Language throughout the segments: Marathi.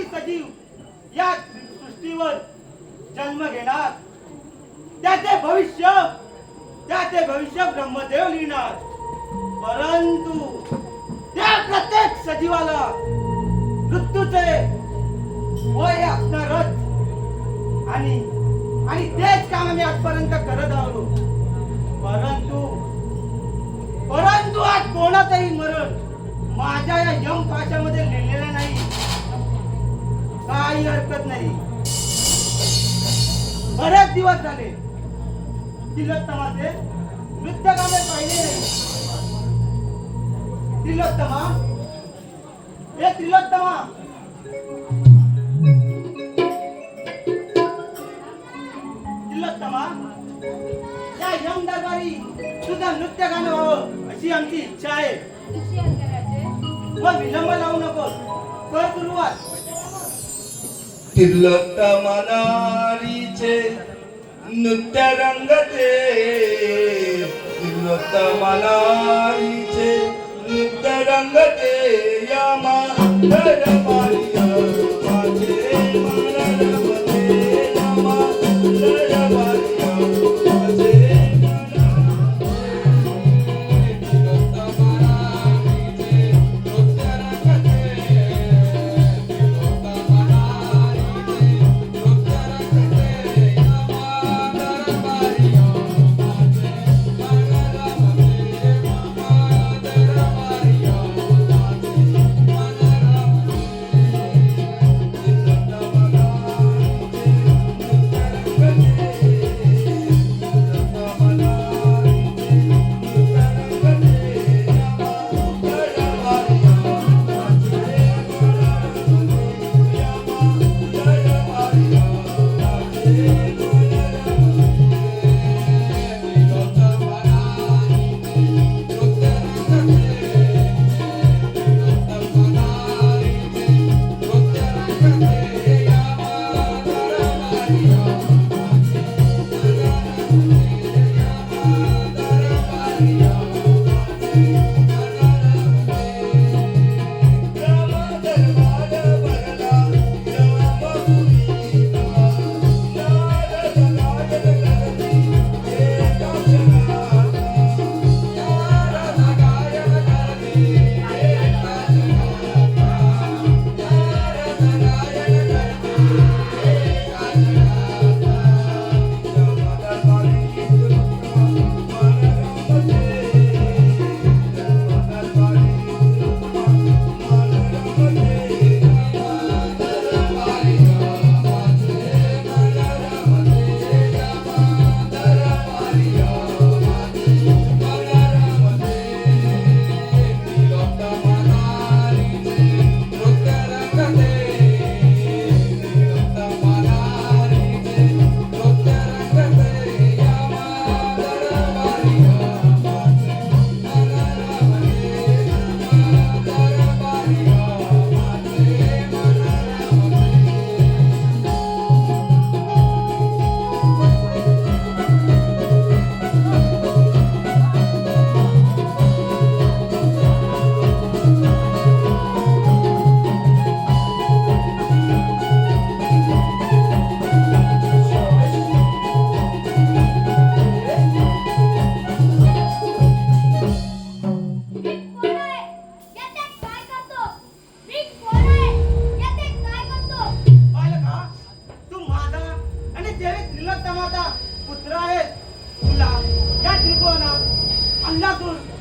तरी सजीव या सृष्टीवर जन्म घेणार. त्याचे भविष्य त्याचे भविष्य ब्रह्मदेव लिहिणार. परंतु त्या प्रत्येक सजीवाला मृत्यूचे वय असणारच. आणि आणि तेच काम आम्ही आजपर्यंत करत आलो. परंतु परंतु आज कोणाचंही मरण माझ्या या यम पाशामध्ये लिहिले काही हरकत नाही. बरेच दिवस झाले. तिलोत्तमाचे नृत्य गाणे पाहिले नाही. त्रिलोत्तमा हे तिलोत्तमा. या यम दरबारी तुझं नृत्य गाणं व्हावं अशी आमची इच्छा आहे. मग विलंब लावू नको. कर सुरुवात. తిల్లోత్తమనారీచే నృత్యరంగతే. తిల్లోత్తమనారీచే నృత్యరంగతే.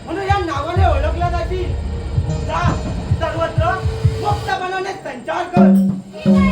म्हणून या नावाने ओळखल्या जातील. जा सर्वत्र मुक्तपणाने संचार कर.